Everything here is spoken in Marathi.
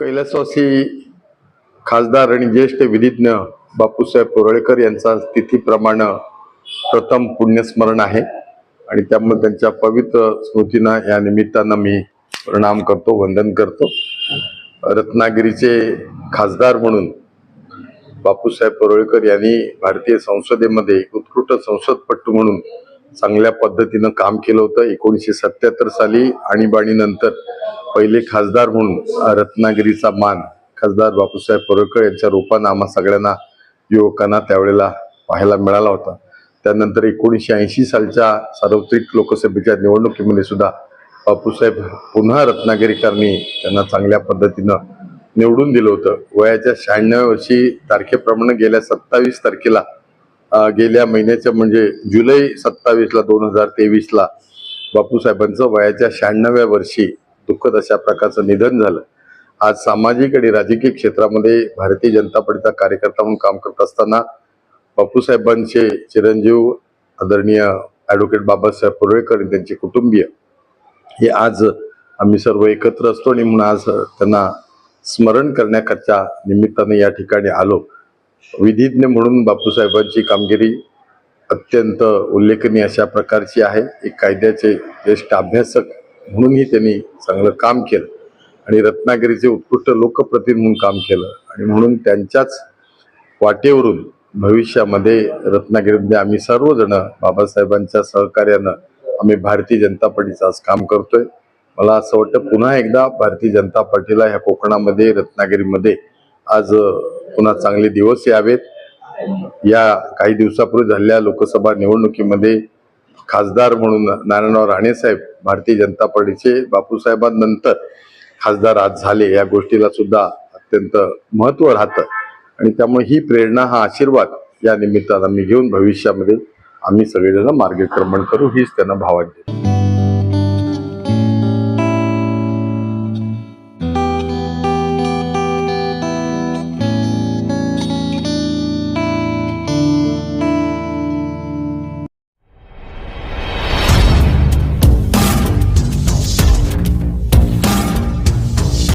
कैलासवासी खासदार आणि ज्येष्ठ विधिज्ञ बापूसाहेब कोरळेकर यांचा तिथीप्रमाणे प्रथम पुण्यस्मरण आहे. आणि त्यामुळे त्यांच्या पवित्र स्मृतींना या निमित्तानं मी प्रणाम करतो वंदन करतो. रत्नागिरीचे खासदार म्हणून बापूसाहेब परोळेकर यांनी भारतीय संसदेमध्ये उत्कृष्ट संसदपटू म्हणून चांगल्या पद्धतीनं काम केलं होतं. एकोणीसशे सत्याहत्तर साली आणीबाणीनंतर पहिले खासदार म्हणून रत्नागिरीचा मान खासदार बापूसाहेब परोळकर यांच्या रूपानं आम्हा सगळ्यांना युवकांना त्यावेळेला पाहायला मिळाला होता. त्यानंतर एकोणीसशे ऐंशी सालच्या सार्वत्रिक लोकसभेच्या निवडणुकीमध्ये सुद्धा बापूसाहेब पुन्हा रत्नागिरीकरांनी त्यांना चांगल्या पद्धतीनं निवडून दिलं होतं. वयाच्या शहाण्णव वर्षी तारखेप्रमाणे गेल्या सत्तावीस तारखेला गेल्या महिन्याच्या म्हणजे जुलै सत्तावीसला दोन हजार तेवीसला बापूसाहेबांचं वयाच्या शहाण्णव्या वर्षी दुःखद अशा प्रकारचं निधन झालं. आज सामाजिक आणि राजकीय क्षेत्रामध्ये भारतीय जनता पार्टीचा कार्यकर्ता म्हणून काम करत असताना बापूसाहेबांचे चिरंजीव आदरणीय ॲडव्होकेट बाबासाहेब पुरळेकर आणि त्यांचे कुटुंबीय हे आज आम्ही सर्व एकत्र असतो आणि म्हणून आज त्यांना स्मरण करण्याकरच्या निमित्ताने या ठिकाणी आलो. विधिज्ञ म्हणून बापूसाहेबांची कामगिरी अत्यंत उल्लेखनीय अशा प्रकारची आहे. एक कायद्याचे ज्येष्ठ अभ्यासक म्हणूनही त्यांनी चांगलं काम केलं. आणि रत्नागिरीचे उत्कृष्ट लोकप्रतिनिधी म्हणून काम केलं. आणि म्हणून त्यांच्याच वाटेवरून भविष्यामध्ये रत्नागिरीमध्ये आम्ही सर्वजण बाबासाहेबांच्या सहकार्यानं आम्ही भारतीय जनता पार्टीचं आज काम करतोय. मला असं वाटतं पुन्हा एकदा भारतीय जनता पार्टीला ह्या कोकणामध्ये रत्नागिरीमध्ये आज पुन्हा चांगले दिवस यावेत. या काही दिवसापूर्वी झालेल्या लोकसभा निवडणुकीमध्ये खासदार म्हणून नारायणराव राणेसाहेब भारतीय जनता पार्टीचे बापूसाहेबांनंतर खासदार आज झाले. या गोष्टीला सुद्धा अत्यंत महत्त्व राहतं. आणि त्यामुळे ही प्रेरणा हा आशीर्वाद या निमित्तानं आम्ही घेऊन भविष्यामध्ये आम्ही सगळेजण मार्गक्रमण करू हीच त्यांना भावात